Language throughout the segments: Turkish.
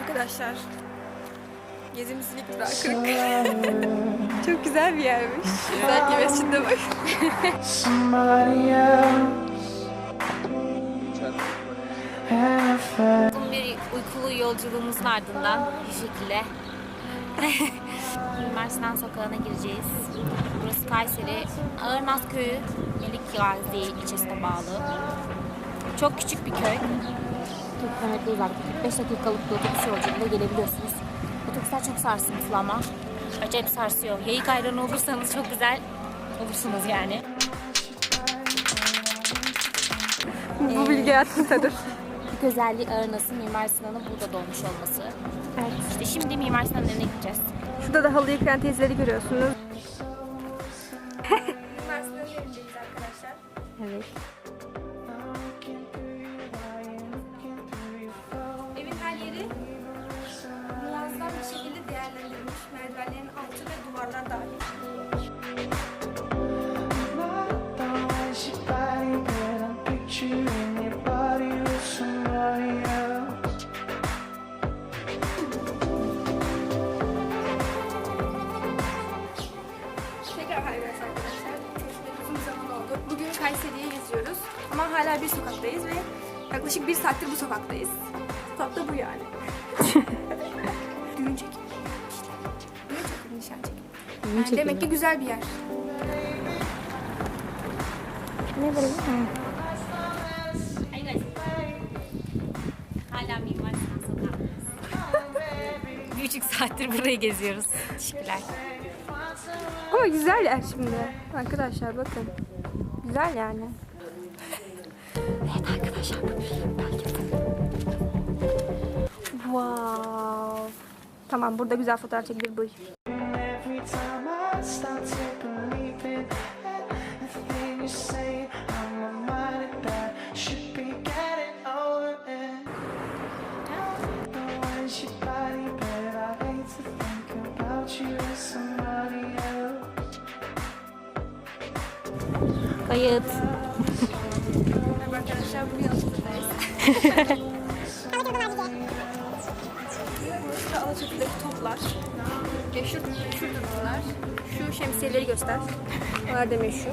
Arkadaşlar gezimizin ilk durağı Kırıkkale. Çok güzel bir yermiş. Özellikle mescidde bak. Uykulu yolculuğumuzun ardından bir şekilde Mimar Sokağı'na gireceğiz. Burası Kayseri, Ağırnaz Köyü, Melik Gazi ilçesine bağlı. Çok küçük bir köy. 40 kilometre uzaklık, 45 dakikalık bir otobüs yolculuğunda gelebiliyorsunuz. Otobüsler çok sarsıntılı ama acayip sarsıyor. Yayık ayranı olursanız çok güzel olursunuz yani. Bu bilgi hayatımdadır. İlk özelliği Ağırnaz'ın Mimar Sinan'ın burada doğmuş olması. Evet. İşte şimdi Mimar Sinan'ın önüne gideceğiz. Şurada da halı yıkayan teyzeleri görüyorsunuz. Hala bir sokaktayız ve yaklaşık bir saattir bu sokaktayız. Sokakta bu yani. Düğün çekim. İşte. Düğün çekim, nişan çekim. Yani demek ki güzel bir yer. Ne böyle? Hala Mimar. Bir buçuk saattir burayı geziyoruz. Teşekkürler. Ama güzel yer şimdi. Arkadaşlar bakın. Güzel yani. Evet arkadaşlar bu belki Wow. Tamam burada güzel fotoğraf çekilir bu. Kayıt. Arkadaşlar bugün Alaçatı'dayız. Burası da Alaçatı'daki toplar. Meşhurdur bunlar. Şu şemsiyeleri göster. Onlar da meşhur.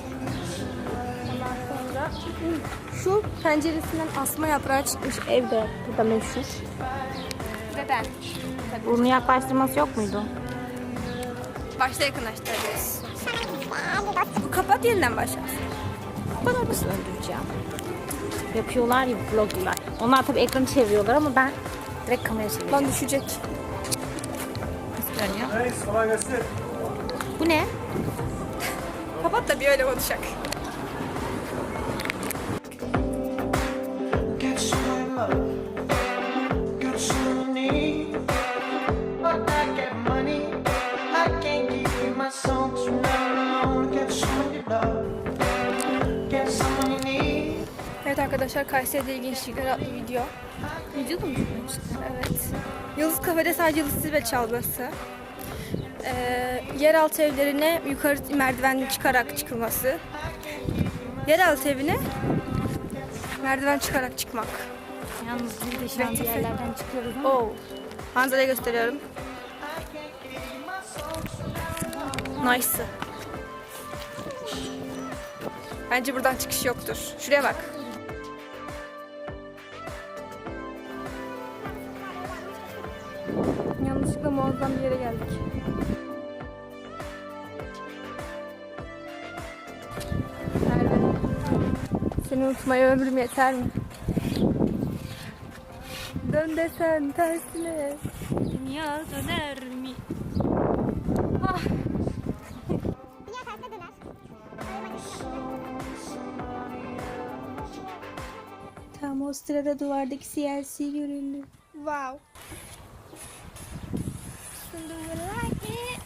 Ondan sonra şu penceresinden asma yaprağı çıkmış ev de burada meşhur. Ve ben. Tabii. Burnu yaklaştırması yok muydu? Başta yakınlaştıracağız. Bu kapat yeniden başla. Ben orasını öldüreceğim. Yapıyorlar ya vloglar. Onlar tabii ekranı çeviriyorlar ama ben direkt kamera çeviriyorum. Lan düşecek. Nasıl görünüyor? Bu ne? Kapat da bir öyle konuşacak. Evet arkadaşlar Kayseri'de ilginçlikler adlı video. Video da mı? Evet. Yıldız Kafede sadece Yıldız Tilbe çalması. Ee, yeraltı evlerine yukarı merdiven çıkarak çıkılması. Yeraltı evine merdiven çıkarak çıkmak. Yalnız biz de şu an bir yerlerden çıkıyoruz ama Oo. Manzarayı gösteriyorum. Nice. Bence buradan çıkış yoktur. Şuraya bak. Yanlışlıkla muazzam bir yere geldik. Merve, seni unutmaya ömrüm yeter mi? Dön desen tersine. dünya döner mi? Tam o sırada duvardaki CLC göründü. Wow. Do you like it.